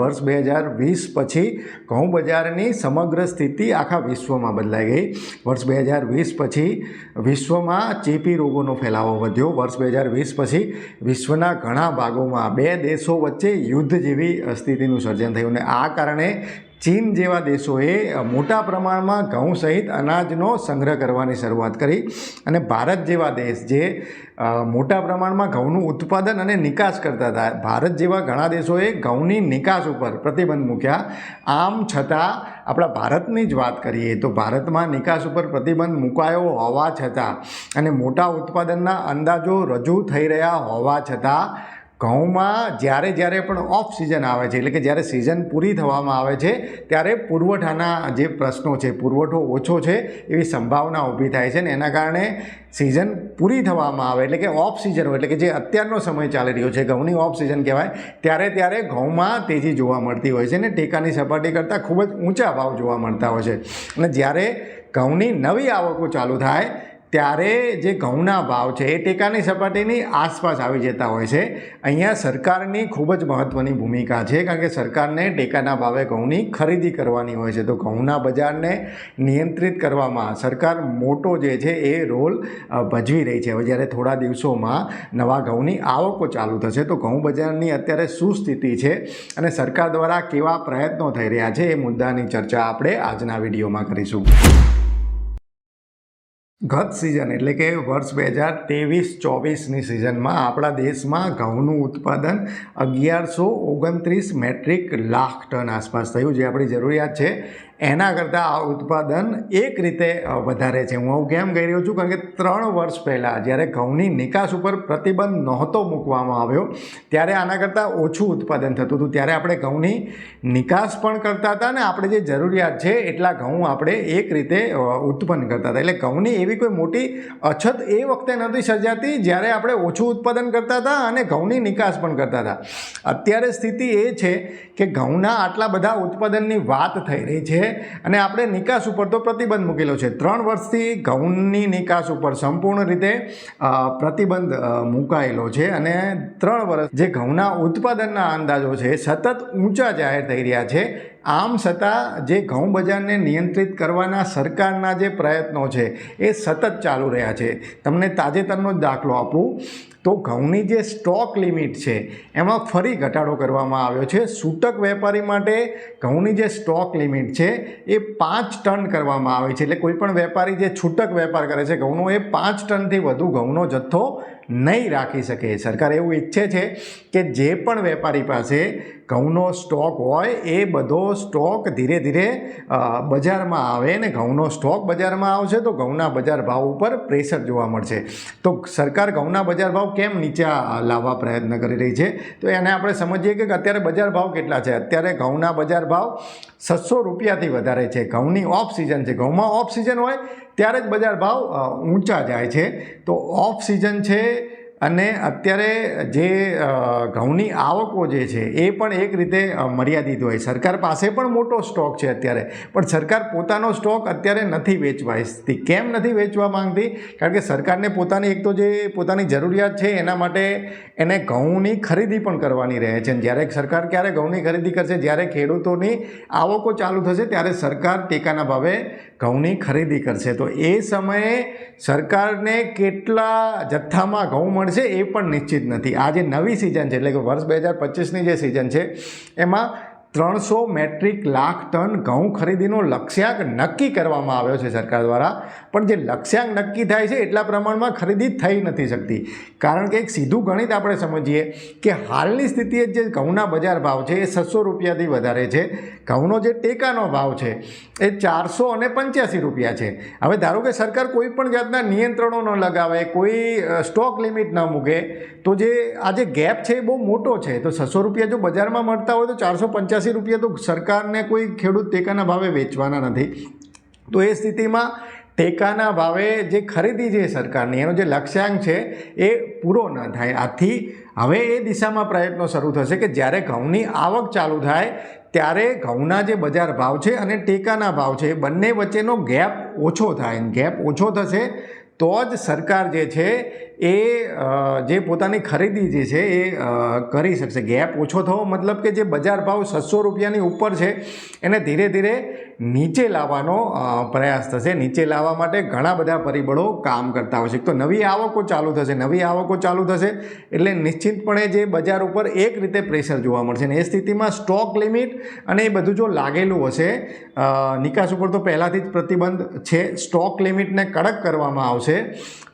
વર્ષ બે હજાર વીસ પછી ઘઉં બજારની સમગ્ર સ્થિતિ આખા વિશ્વમાં બદલાઈ ગઈ. વર્ષ બે હજાર વીસ પછી વિશ્વમાં ચેપી રોગોનો ફેલાવો વધ્યો. વર્ષ બે હજાર વીસ પછી વિશ્વના ઘણા ભાગોમાં બે દેશો વચ્ચે યુદ્ધ જેવી સ્થિતિનું સર્જન થયું અને આ કારણે ચીન જેવા દેશોએ મોટા પ્રમાણમાં ઘઉં સહિત અનાજનો સંગ્રહ કરવાની શરૂઆત કરી અને ભારત જેવા દેશ જે મોટા પ્રમાણમાં ઘઉંનું ઉત્પાદન અને નિકાસ કરતા હતા, ભારત જેવા ઘણા દેશોએ ઘઉંની નિકાસ ઉપર પ્રતિબંધ મૂક્યા. આમ છતાં આપણા ભારતની જ વાત કરીએ તો ભારતમાં નિકાસ ઉપર પ્રતિબંધ મુકાયો હોવા છતાં અને મોટા ઉત્પાદનના અંદાજો રજૂ થઈ રહ્યા હોવા છતાં ઘઉંમાં જ્યારે જ્યારે પણ ઓફ સિઝન આવે છે, એટલે કે જ્યારે સિઝન પૂરી થવામાં આવે છે, ત્યારે પુરવઠાના જે પ્રશ્નો છે, પુરવઠો ઓછો છે, એવી સંભાવના ઊભી થાય છે ને એના કારણે સિઝન પૂરી થવામાં આવે, એટલે કે ઓફ સિઝન હોય, એટલે કે જે અત્યારનો સમય ચાલી રહ્યો છે, ઘઉંની ઓફ સિઝન કહેવાય, ત્યારે ત્યારે ઘઉંમાં તેજી જોવા મળતી હોય છે ને ટેકાની સપાટી કરતાં ખૂબ જ ઊંચા ભાવ જોવા મળતા હોય છે. અને જ્યારે ઘઉંની નવી આવકો ચાલુ થાય ત્યારે જે ઘઉંના ભાવ છે એ ટેકાની સપાટીની આસપાસ આવી જતા હોય છે. અહીંયા સરકારની ખૂબ જ મહત્ત્વની ભૂમિકા છે કારણ કે સરકારને ટેકાના ભાવે ઘઉંની ખરીદી કરવાની હોય છે. તો ઘઉંના બજારને નિયંત્રિત કરવામાં સરકાર મોટો જે છે એ રોલ ભજવી રહી છે. હવે જ્યારે થોડા દિવસોમાં નવા ઘઉંની આવકો ચાલુ થશે તો ઘઉં બજારની અત્યારે શું સ્થિતિ છે અને સરકાર દ્વારા કેવા પ્રયત્નો થઈ રહ્યા છે એ મુદ્દાની ચર્ચા આપણે આજના વિડીયોમાં કરીશું. ગત સિઝન એટલે કે વર્ષ બે હજાર ત્રેવીસ, ચોવીસની સિઝનમાં આપણા દેશમાં ઘઉંનું ઉત્પાદન અગિયારસો ઓગણત્રીસ મેટ્રિક લાખ ટન આસપાસ થયું, જે આપણી જરૂરિયાત છે. એના કરતાં આ ઉત્પાદન એક રીતે વધારે છે. હું આવું કેમ કહી રહ્યો છું? કારણ કે ત્રણ વર્ષ પહેલાં જ્યારે ઘઉંની નિકાસ ઉપર પ્રતિબંધ નહોતો મૂકવામાં આવ્યો, ત્યારે આના કરતાં ઓછું ઉત્પાદન થતું હતું. ત્યારે આપણે ઘઉંની નિકાસ પણ કરતા હતા ને આપણે જે જરૂરિયાત છે એટલા ઘઉં આપણે એક રીતે ઉત્પન્ન કરતા હતા. એટલે ઘઉંની એવી કોઈ મોટી અછત એ વખતે નથી સર્જાતી જ્યારે આપણે ઓછું ઉત્પાદન કરતા હતા અને ઘઉંની નિકાસ પણ કરતા હતા. અત્યારે સ્થિતિ એ છે કે ઘઉંના આટલા બધા ઉત્પાદનની વાત થઈ રહી છે અને આપણે નિકાસ ઉપર તો પ્રતિબંધ મૂકેલો છે. ત્રણ વર્ષથી ઘઉંની નિકાસ ઉપર સંપૂર્ણ રીતે પ્રતિબંધ મુકાયેલો છે અને ત્રણ વર્ષ જે ઘઉંના ઉત્પાદનના અંદાજો છે, સતત ઊંચા જાહેર થઈ રહ્યા છે. આમ છતાં જે ઘઉં બજારને નિયંત્રિત કરવાના સરકારના જે પ્રયત્નો છે, એ સતત ચાલુ રહ્યા છે. તમને તાજેતરનો જ દાખલો આપું. તો ઘઉંની જે સ્ટોક લિમિટ છે, એમાં ફરી ઘટાડો કરવામાં આવ્યો છે. સૂટક વેપારી માટે ઘઉંની જે સ્ટોક લિમિટ છે, એ પાંચ ટન કરવામાં આવે છે. એટલે કોઈપણ વેપારી જે છૂટક વેપાર કરે છે, ઘઉંનો એ પાંચ ટનથી વધુ ઘઉંનો જથ્થો નહીં રાખી શકે. સરકાર એવું ઈચ્છે છે કે જે પણ વેપારી પાસે ઘઉંનો સ્ટોક હોય, એ બધો સ્ટોક ધીરે ધીરે બજારમાં આવે ને ઘઉંનો સ્ટોક બજારમાં આવશે તો ઘઉંના બજાર ભાવ ઉપર પ્રેશર જોવા મળશે. તો સરકાર ઘઉંના બજાર ભાવ કેમ નીચે લાવવા પ્રયત્ન કરી રહી છે? તો એને આપણે સમજીએ કે અત્યારે બજાર ભાવ કેટલા છે? અત્યારે ઘઉંના બજાર ભાવ સત્સો રૂપિયાથી વધારે છે. ઘઉંની ઓફ સિઝન છે. ઘઉંમાં ઓફ સિઝન હોય ત્યારે જ બજાર ભાવ ઊંચા જાય છે. તો ઓફ સિઝન છે અને અત્યારે જે ઘઉંની આવકો જે છે એ પણ એક રીતે મર્યાદિત હોય. સરકાર પાસે પણ મોટો સ્ટોક છે અત્યારે. પણ સરકાર પોતાનો સ્ટોક અત્યારે નથી વેચવા ઈચ્છતી કેમ નથી વેચવા માંગતી? કારણ કે સરકારને પોતાની એક તો જે, પોતાની જરૂરિયાત છે એના માટે એને ઘઉંની ખરીદી પણ કરવાની રહે છે. જ્યારે સરકાર ક્યારે ઘઉંની ખરીદી કરશે? જ્યારે ખેડૂતોની આવકો ચાલુ થશે, ત્યારે સરકાર ટેકાના ભાવે ઘઉંની ખરીદી કરશે. તો એ સમયે સરકારને કેટલા જથ્થામાં ઘઉં મળશે એ પણ નિશ્ચિત નથી. આ જે નવી સિઝન છે, એટલે કે વર્ષ બે હજાર પચીસની જે સિઝન છે, એમાં ત્રણસો મેટ્રિક લાખ ટન ઘઉં ખરીદીનો લક્ષ્યાંક નક્કી કરવામાં આવ્યો છે સરકાર દ્વારા. પણ જે લક્ષ્યાંક નક્કી થાય છે એટલા પ્રમાણમાં ખરીદી થઈ નથી શકતી. કારણ કે એક સીધું ગણિત આપણે સમજીએ કે હાલની સ્થિતિએ જે ઘઉંના બજાર ભાવ છે એ છસો રૂપિયાથી વધારે છે. ઘઉંનો જે ટેકાનો ભાવ છે એ ચારસો અને પંચ્યાસી રૂપિયા છે. હવે ધારો કે સરકાર કોઈ પણ જાતના નિયંત્રણો ન લગાવે, કોઈ સ્ટોક લિમિટ ન મૂકે, તો જે આ જે ગેપ છે એ બહુ મોટો છે. તો છસો રૂપિયા જો બજારમાં મળતા હોય તો ચારસો પંચ્યાસી રૂપિયા તો સરકારને કોઈ ખેડૂત ટેકાના ભાવે વેચવાના નથી. તો એ સ્થિતિમાં ટેકાના ભાવે જે ખરીદી છે સરકારની, એનો જે લક્ષ્યાંક છે એ પૂરો ન થાય. આથી હવે એ દિશામાં પ્રયત્નો શરૂ થશે કે જ્યારે ઘઉંની આવક ચાલુ થાય, ત્યારે ઘઉંના જે બજાર ભાવ છે અને ટેકાના ભાવ છે, એ બંને વચ્ચેનો ગેપ ઓછો થાય. ગેપ ઓછો થશે તો જ સરકાર જે છે એ જે પોતાની ખરીદી જે છે એ કરી શકશે. ગેપ ઓછો થવો મતલબ કે જે બજાર ભાવ છસો રૂપિયાની ઉપર છે, એને ધીરે ધીરે નીચે લાવવાનો પ્રયાસ થશે. નીચે લાવવા માટે ઘણા બધા પરિબળો કામ કરતા હોય છે. તો નવી આવકો ચાલુ થશે. નવી આવકો ચાલુ થશે એટલે નિશ્ચિતપણે જે બજાર ઉપર એક રીતે પ્રેશર જોવા મળશે. અને એ સ્થિતિમાં સ્ટોક લિમિટ અને એ બધું જો લાગેલું હશે નિકાસ ઉપર તો પહેલાંથી જ પ્રતિબંધ છે. સ્ટોક લિમિટને કડક કરવામાં આવશે.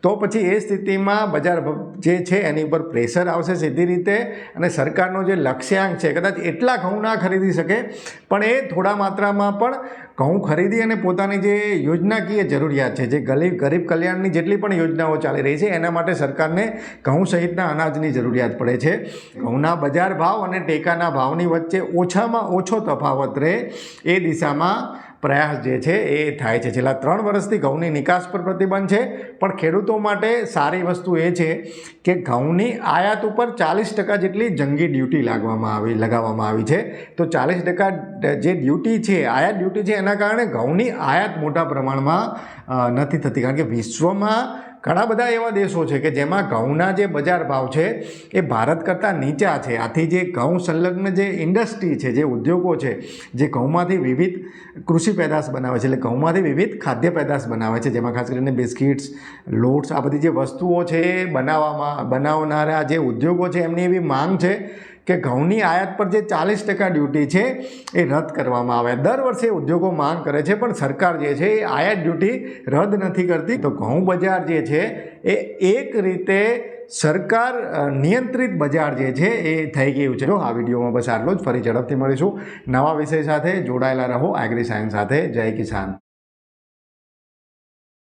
તો પછી એ સ્થિતિમાં બજાર જે છે એની ઉપર પ્રેશર આવશે સીધી રીતે અને સરકારનો જે લક્ષ્યાંક છે, કદાચ એટલા ઘઉં ના ખરીદી શકે, પણ એ થોડા માત્રામાં પણ ઘઉં ખરીદી અને પોતાની જે યોજનાકીય જરૂરિયાત છે, જે ગરીબ ગરીબ કલ્યાણની જેટલી પણ યોજનાઓ ચાલી રહી છે, એના માટે સરકારને ઘઉં સહિતના અનાજની જરૂરિયાત પડે છે. ઘઉંના બજાર ભાવ અને ટેકાના ભાવની વચ્ચે ઓછામાં ઓછો તફાવત રહે એ દિશામાં પ્રયાસ જે છે એ થાય છે. છેલ્લા ત્રણ વર્ષથી ઘઉંની નિકાસ પર પ્રતિબંધ છે. પણ ખેડૂતો માટે સારી વસ્તુ એ છે કે ઘઉંની આયાત ઉપર ચાલીસ ટકા જેટલી જંગી ડ્યુટી લાગવામાં આવી, લગાવવામાં આવી છે. તો ચાલીસ ટકા જે ડ્યુટી છે, આયાત ડ્યુટી છે એના કારણે ઘઉંની આયાત મોટા પ્રમાણમાં નથી થતી. કારણ કે વિશ્વમાં ઘણા બધા એવા દેશો છે કે જેમાં ઘઉંના જે બજાર ભાવ છે એ ભારત કરતાં નીચા છે. આથી જે ઘઉં સંલગ્ન જે ઇન્ડસ્ટ્રી છે, જે ઉદ્યોગો છે, જે ઘઉંમાંથી વિવિધ કૃષિ પેદાશ બનાવે છે, એટલે ઘઉંમાંથી વિવિધ ખાદ્ય પેદાશ બનાવે છે, જેમાં ખાસ કરીને બિસ્કિટ્સ, લોટ્સ, આ બધી જે વસ્તુઓ છે એ બનાવવામાં બનાવનારા જે ઉદ્યોગો છે, એમની એવી માંગ છે કે ઘઉંની આયાત પર જે ચાલીસ ટકા ડ્યુટી છે, એ રદ કરવામાં આવે. દર વર્ષે ઉદ્યોગો માંગ કરે છે, પણ સરકાર જે છે, એ આયાત ડ્યુટી રદ નથી કરતી. તો ઘઉં બજાર જે છે, એ એક રીતે સરકાર નિયંત્રિત બજાર જે છે, એ થઈ ગયું છે. આ વિડીયોમાં બસ આટલું જ. ફરી ઝડપથી મળીશું. નવા વિષય સાથે જોડાયેલા રહો. એગ્રી સાયન્સ સાથે. જય કિસાન.